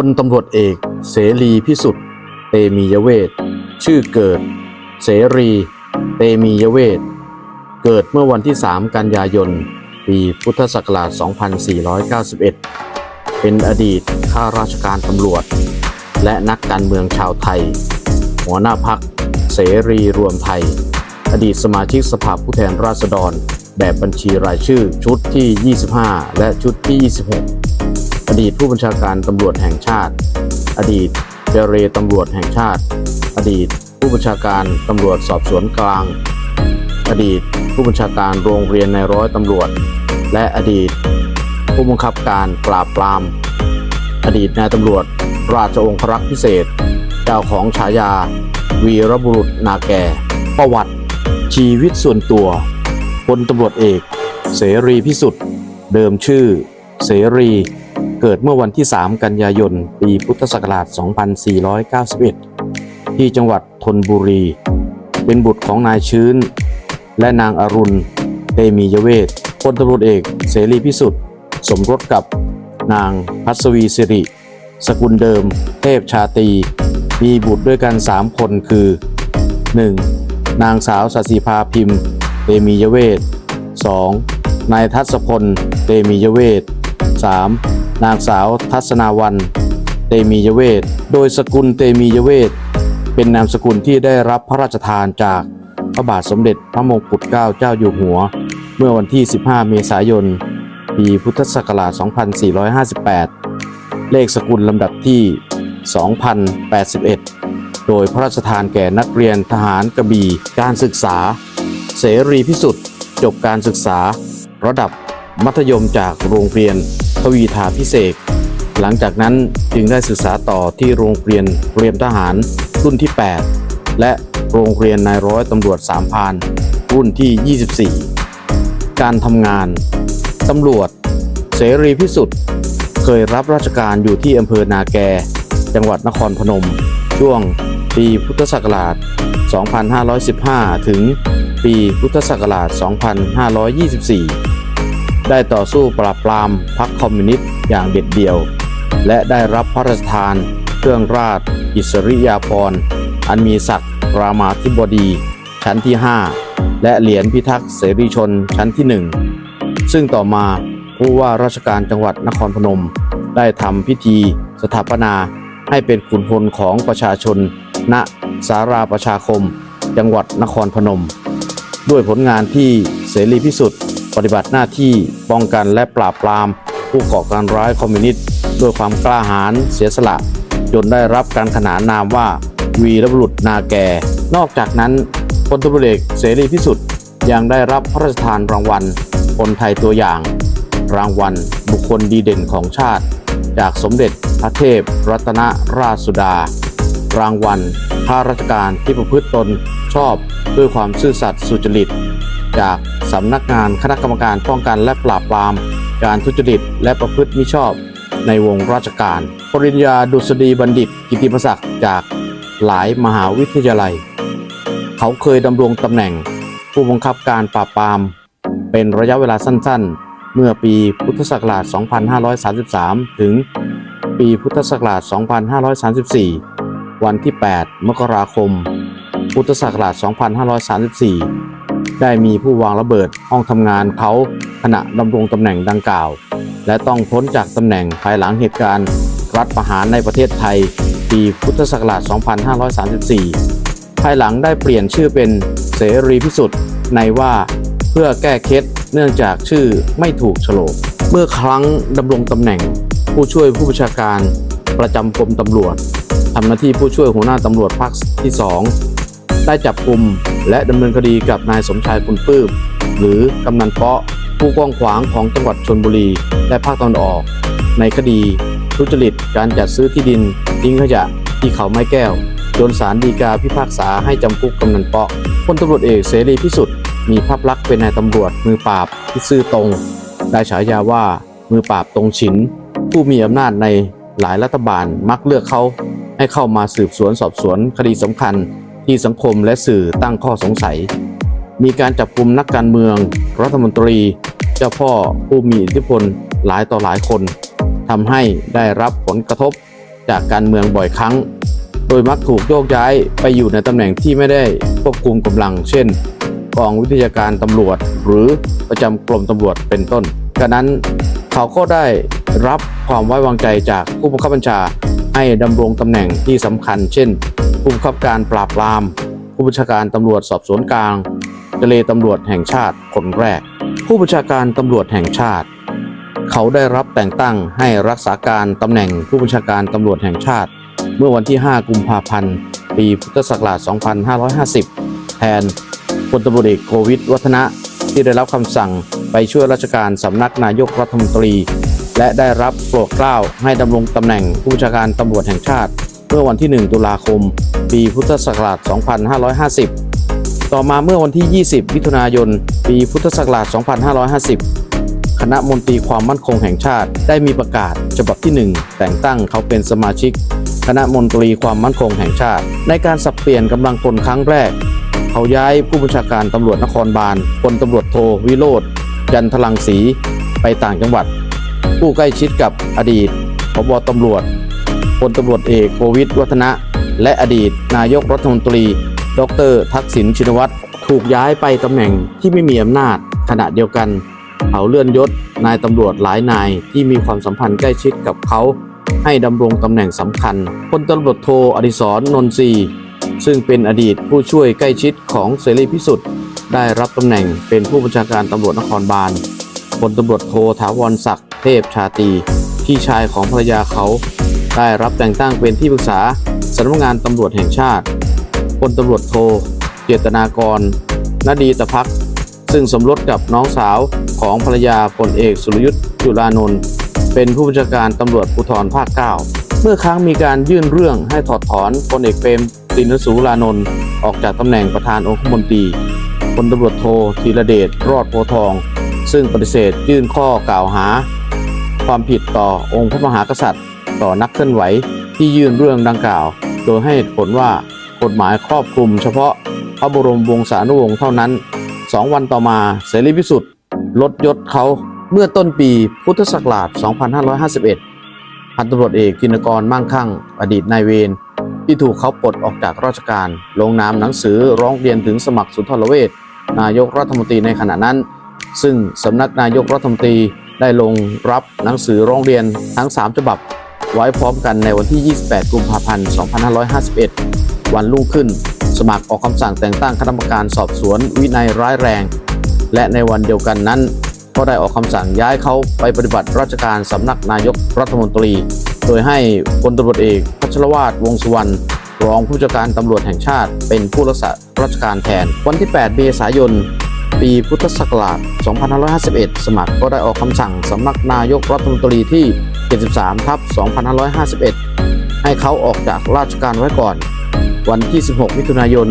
พลตำรวจเอก เสรีพิสุทธิ์ เตมียเวทชื่อเกิด เสรี เตมียเวทเกิดเมื่อวันที่ 3 กันยายน ปีพุทธศักราช 2491 เป็นอดีตข้าราชการตำรวจ และนักการเมืองชาวไทย หัวหน้าพักเสรีรวมไทย อดีตสมาชิกสภาผู้แทนราษฎร แบบบัญชีรายชื่อชุดที่ 25 และชุดที่ 26 อดีตผู้บัญชาการตำรวจแห่งชาติ อดีตเจเรตำรวจแห่งชาติ อดีตผู้บัญชาการตำรวจสอบสวนกลาง อดีตผู้บัญชาการโรงเรียนในร้อยตำรวจ และอดีต ผู้บังคับการปราบปราม อดีตนายตำรวจราชองครักษ์พิเศษ เจ้าของฉายา วีรบุรุษนาแก่ ประวัติ ชีวิตส่วนตัวพลตำรวจเอก เสรีพิสุทธิ์ เดิมชื่อ เสรี เกิดเมื่อวันที่ 3 กันยายน ปีพุทธศักราช 2491 ที่จังหวัดธนบุรี เป็นบุตรของนายชื้น และนางอรุณเตมียเวทพลตำรวจเอกเสรีพิสุทธิ์ สมรสกับนางพัศวีสิริ สกุลเดิม เทพชาตี มีบุตรด้วยกัน 3 คนคือ 1. นางสาวสศิภาพิมพ์เตมียเวท 2. นายทัศพลเตมียเวท 3. นางสาวทัศนาวัน เตมียเวท โดยสกุลเตมียเวท เป็นนามสกุลที่ได้รับพระราชทานจากพระบาทสมเด็จพระมงกุฎเกล้าเจ้าอยู่หัว เมื่อวันที่ 15 เมษายน ปีพุทธศักราช 2458 เลขสกุลลำดับที่ 2081 โดยพระราชทานแก่นักเรียนทหารกระบี่การศึกษา เสรีพิสุทธิ์จบการศึกษา ระดับมัธยมจากโรงเรียน วีทาพิเศษ หลังจากนั้นจึงได้ศึกษาต่อที่โรงเรียนเรียมทหารรุ่นที่ 8 และโรงเรียนนายร้อยตำรวจสามพานรุ่นที่ 24 การทำงาน ตำรวจ เสรีพิสุทธิ์เคยรับราชการอยู่ที่อำเภอนาแก จังหวัดนครพนม ช่วงปีพุทธศักราช 2515 ถึงปีพุทธศักราช 2524 ได้ต่อสู้ปราบปรามพรรคคอมมิวนิสต์อย่างเด็ดเดี่ยว และได้รับพระราชทาน เครื่องราชอิสริยาภรณ์อันมีศักดิ์รามาธิบดี ชั้นที่ 5 และเหรียญพิทักษ์เสรีชนชั้นที่ 1 ซึ่งต่อมาผู้ว่าราชการจังหวัดนครพนม ได้ทำพิธีสถาปนาให้เป็นขุนพลของประชาชน ณสาราประชาคม จังหวัดนครพนม ด้วยผลงานที่เสรีพิสุทธิ์ ปฏิบัติหน้าที่ป้องกันและปราบปราม ผู้ก่อการร้ายคอมมิวนิสต์ด้วยความกล้าหาญเสียสละ จนได้รับการขนานนามว่าวีรบุรุษนาแก นอกจากนั้นพลตำรวจเอกเสรีพิสุทธิ์ยังได้รับพระราชทานรางวัลคนไทยตัวอย่าง รางวัลบุคคลดีเด่นของชาติ จากสมเด็จพระเทพ รัตนราชสุดา รางวัลข้าราชการที่ประพฤติตนชอบด้วยความซื่อสัตย์สุจริต จากสำนักงานคณะกรรมการป้องกันและปราบปราม การทุจริตและประพฤติมิชอบในวงราชการ ปริญญาดุษฎีบัณฑิต กิติมศักดิ์จากหลายมหาวิทยาลัย เขาเคยดำรงตำแหน่งผู้บังคับการปราบปราม เป็นระยะเวลาสั้นๆ เมื่อปีพุทธศักราช 2533 ถึงปีพุทธศักราช 2534 วันที่ 8 มกราคม พุทธศักราช 2534 ได้มีผู้วางระเบิดห้องทำงานเขาขณะดำรงตำแหน่งดังกล่าว และต้องพ้นจากตำแหน่งภายหลังเหตุการณ์ รัฐประหารในประเทศไทย ปีพุทธศักราช 2534 ภายหลังได้เปลี่ยนชื่อเป็นเสรีพิสุทธิ์ในว่าเพื่อแก้เคล็ดเนื่องจากชื่อไม่ถูกโฉลกเมื่อครั้งดำรงตำแหน่งผู้ช่วยผู้บัญชาการประจำกรมตำรวจทำหน้าที่ผู้ช่วยหัวหน้าตำรวจภาคที่ 2 ได้จับกลุ่ม และดำเนินคดีกับนายสมชายคุณปื้ม หรือกำนันเปาะผู้กว้างขวางของจังหวัดชนบุรี และภาคตะวันออก ในคดี ทุจริตการจัดซื้อที่ดิน ทิ้งขยะที่เขาไม้แก้ว จนศาลฎีกาพิพากษาให้จำคุกกำนันเปาะพลตำรวจเอกเสรีพิสุทธิ์มีภาพลักษณ์เป็นนายตำรวจมือปราบที่ซื่อตรง ได้ฉายาว่ามือปราบตรงฉิน ผู้มีอำนาจในหลายรัฐบาลมักเลือกเขาให้เข้ามาสืบสวนสอบสวนคดีสำคัญ ที่สังคมและสื่อตั้งข้อสงสัย มีการจับกลุ่มนักการเมือง รัฐมนตรี เจ้าพ่อผู้มีอิทธิพลหลายต่อหลายคนทำให้ได้รับผลกระทบจากการเมืองบ่อยครั้ง โดยมักถูกโยกย้ายไปอยู่ในตำแหน่งที่ไม่ได้ควบคุมกำลัง เช่น กองวิทยาการตำรวจ หรือประจำกรมตำรวจเป็นต้นกระนั้นเขาก็ได้รับความไว้วางใจจากผู้บังคับบัญชาให้ดำรงตำแหน่งที่สำคัญ เช่น ผู้บังคับการปราบปราม ผู้บัญชาการตำรวจสอบสวนกลางเจเลตำรวจแห่งชาติคนแรก ผู้บัญชาการตำรวจแห่งชาติ เขาได้รับแต่งตั้งให้รักษาการตำแหน่งผู้บัญชาการตำรวจแห่งชาติ เมื่อวันที่ 5 กุมภาพันธ์ ปีพุทธศักราช 2550 แทนพลตำรวจเอกโควิดวัฒนะที่ได้รับคำสั่งไปช่วยราชการสำนักนายกรัฐมนตรี และได้รับโปรดเกล้าให้ดำรงตำแหน่งผู้บัญชาการตำรวจแห่งชาติ มื่อวันที่ 1 ตุลาคม ปีพุทธศักราช 2550 ต่อมาเมื่อวันที่ 20 มิถุนายน ปีพุทธศักราช 2550 คณะมนตรีความมั่นคงแห่งชาติได้มีประกาศฉบับที่ 1 แต่งตั้งเขาเป็นสมาชิก คณะมนตรีความมั่นคงแห่งชาติ ในการสับเปลี่ยนกำลังพลครั้งแรก เขาย้ายผู้บัญชาการตำรวจนครบาลพลตำรวจโทวิโรธยันทลังศรีไปต่างจังหวัด ผู้ใกล้ชิดกับอดีตพบตำรวจ ลตำรวจเอกโควิดวัฒนะ และอดีต นายกรัฐมนตรี ดร ทักษิณชินวัตรถูกย้ายไปตำแหน่งที่ไม่มีอำนาจขณะเดียวกันเขาเลื่อนยศนายตำรวจหลายนายที่มีความสัมพันธ์ใกล้ชิดกับเขา ให้ดำรงตำแหน่งสำคัญพลตำรวจโทอดิศรนนทรีซึ่งเป็นอดีตผู้ช่วยใกล้ชิดของเสรีพิสุทธิ์ได้รับตำแหน่งเป็นผู้บัญชาการตำรวจนครบาลพลตำรวจโทถาวรศักดิ์เทพชาตีพี่ชายของภรรยาเขา ได้รับแต่งตั้งเป็นที่ปรึกษาสำนักงานตำรวจแห่งชาติพลตำรวจโท เจตนากรนดีตะพัก ซึ่งสมรสกับน้องสาวของภรรยาพลเอกสุรยุทธ์จุลานนท์เป็นผู้บัญชาการตำรวจภูธรภาค 9 เมื่อครั้งมีการยื่นเรื่องให้ถอดถอนพลเอกเปรมตินสูรานนท์ออกจากตำแหน่งประธานองคมนตรีพลตำรวจโทธีรเดชรอดโพทอง ซึ่งปฏิเสธยื่นข้อกล่าวหา ความผิดต่อองค์พระมหากษัตริย์ ต่อนักเคลื่อนไหวที่ยื่นเรื่องดังกล่าว โดยให้เหตุผลว่ากฎหมายครอบคลุมเฉพาะพระบรมวงศานุวงศ์เท่านั้นสองวันต่อมาเสรีพิสุทธิ์ลดยศเขาเมื่อต้นปีพุทธศักราช 2551 พันตำรวจเอกจินกรมั่งคั่ง อดีตนายเวรที่ถูกเขาปลดออกจากราชการ ลงนามหนังสือร้องเรียนถึงสมัครสุนทรเวชนายกรัฐมนตรีในขณะนั้น ซึ่งสำนักนายกรัฐมนตรีได้ลงรับหนังสือร้องเรียนทั้ง 3 ฉบับ ไว้พร้อมกันในวันที่ 28 กุมภาพันธ์ 2551 วันรุ่งขึ้น สมัครออกคำสั่งแต่งตั้งคณะกรรมการสอบสวนวินัยร้ายแรง และในวันเดียวกันนั้น ก็ได้ออกคำสั่งย้ายเขาไปปฏิบัติราชการสำนักนายกรัฐมนตรี โดยให้พลตำรวจเอกพัชรวาทวงศ์สุวรรณรองผู้จัดการตำรวจแห่งชาติ เป็นผู้รักษาราชการแทน วันที่ 8 เมษายน ปีพุทธศักราช 2551 สมัครก็ได้ออกคำสั่งสำนักนายกรัฐมนตรีที่ 73 ทับ 2551 ให้เขาออกจากราชการไว้ก่อน วันที่ 16 มิถุนายน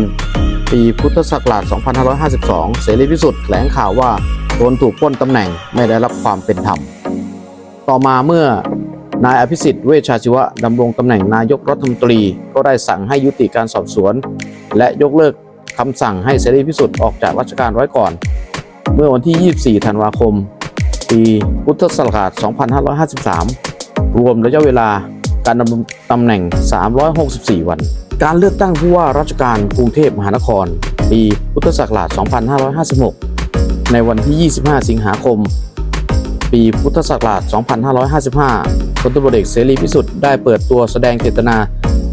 ปีพุทธศักราช 2552 เสรีพิสุทธิ์แถลงข่าวว่าตนถูกปล้นตำแหน่งไม่ได้รับความเป็นธรรม ต่อมาเมื่อนายอภิสิทธิ์เวชชาชีวะดำรงตำแหน่งนายกรัฐมนตรีก็ได้สั่งให้ยุติการสอบสวน และยกเลิก คำสั่งให้เสรีพิสุทธิ์ออกจากราชการไว้ก่อน เมื่อวันที่ 24 ธันวาคม ปีพุทธศักราช 2553 รวมระยะเวลาการดำรงตำแหน่ง 364 วัน การเลือกตั้งผู้ว่าราชการกรุงเทพมหานคร ปีพุทธศักราช 2556 ในวันที่ 25 สิงหาคม ปีพุทธศักราช 2555พลตำรวจเอกเสรีพิสุทธิ์ได้เปิดตัวแสดงเจตนา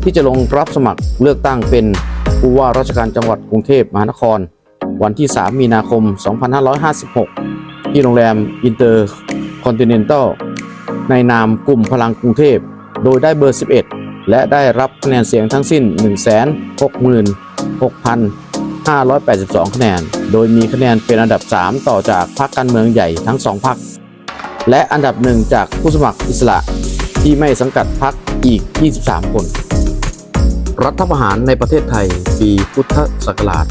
ที่จะลงรับสมัครเลือกตั้งเป็น ผู้ว่าราชการจังหวัดกรุงเทพมหานคร วันที่ 3 มีนาคม 2556 ที่โรงแรมอินเตอร์คอนติเนนตัลในนามกลุ่มพลังกรุงเทพ โดยได้เบอร์ 11 และได้รับคะแนนเสียงทั้งสิ้น 166,582 คะแนน โดยมีคะแนนเป็นอันดับ 3 ต่อจากพรรคการเมืองใหญ่ทั้งสองพรรคและอันดับหนึ่งจากผู้สมัครอิสระที่ไม่สังกัดพรรคอีก 23 คน รัฐประหารในประเทศไทย ปีพุทธศักราช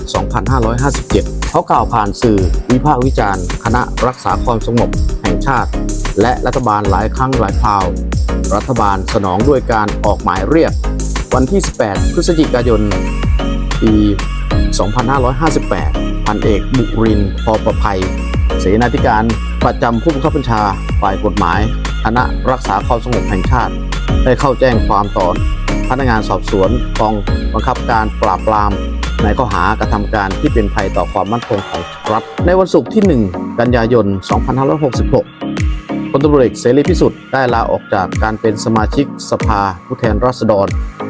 2557 เขากล่าวผ่านสื่อวิพากษ์วิจารณ์ คณะรักษาความสงบแห่งชาติ และรัฐบาลหลายครั้งหลายคราว รัฐบาลสนองด้วยการออกหมายเรียก วันที่ 18 พฤศจิกายน ปี 2558 พันเอกบุรินทร์พอประภัย เสนาธิการประจำผู้บังคับบัญชาฝ่ายกฎหมาย คณะรักษาความสงบแห่งชาติ ได้เข้าแจ้งความต่อ พนักงานสอบสวนกองบังคับการปราบปราม ในข้อหากระทำการที่เป็นภัยต่อความมั่นคงของรัฐ ในวันศุกร์ที่ 1 กันยายน 2566พลตำรวจเอกเสรีพิสุทธิ์ได้ลาออกจากการเป็นสมาชิกสภาผู้แทนราษฎร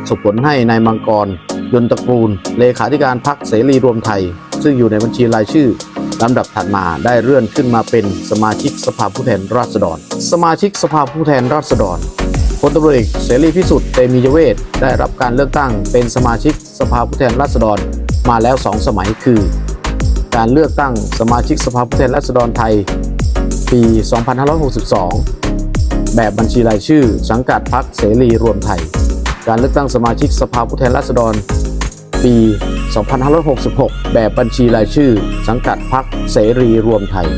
ส่งผลให้นายมังกรยนตระกูล เลขาธิการพรรคเสรีรวมไทย ซึ่งอยู่ในบัญชีรายชื่อลำดับถัดมาได้เลื่อนขึ้นมาเป็นสมาชิกสภาผู้แทนราษฎร สมาชิกสภาผู้แทนราษฎร พลตำรวจเอกเสรีพิสุทธิ์เตมียเวทได้รับการเลือกตั้งเป็นสมาชิกสภาผู้แทนราษฎรมาแล้ว2สมัยคือ การเลือกตั้งสมาชิกสภาผู้แทนราษฎรไทย ปี 2562 แบบบัญชีรายชื่อ สังกัดพรรคเสรีรวมไทย การเลือกตั้งสมาชิกสภาผู้แทนราษฎร ปี 2566 แบบบัญชีรายชื่อ สังกัดพรรคเสรีรวมไทย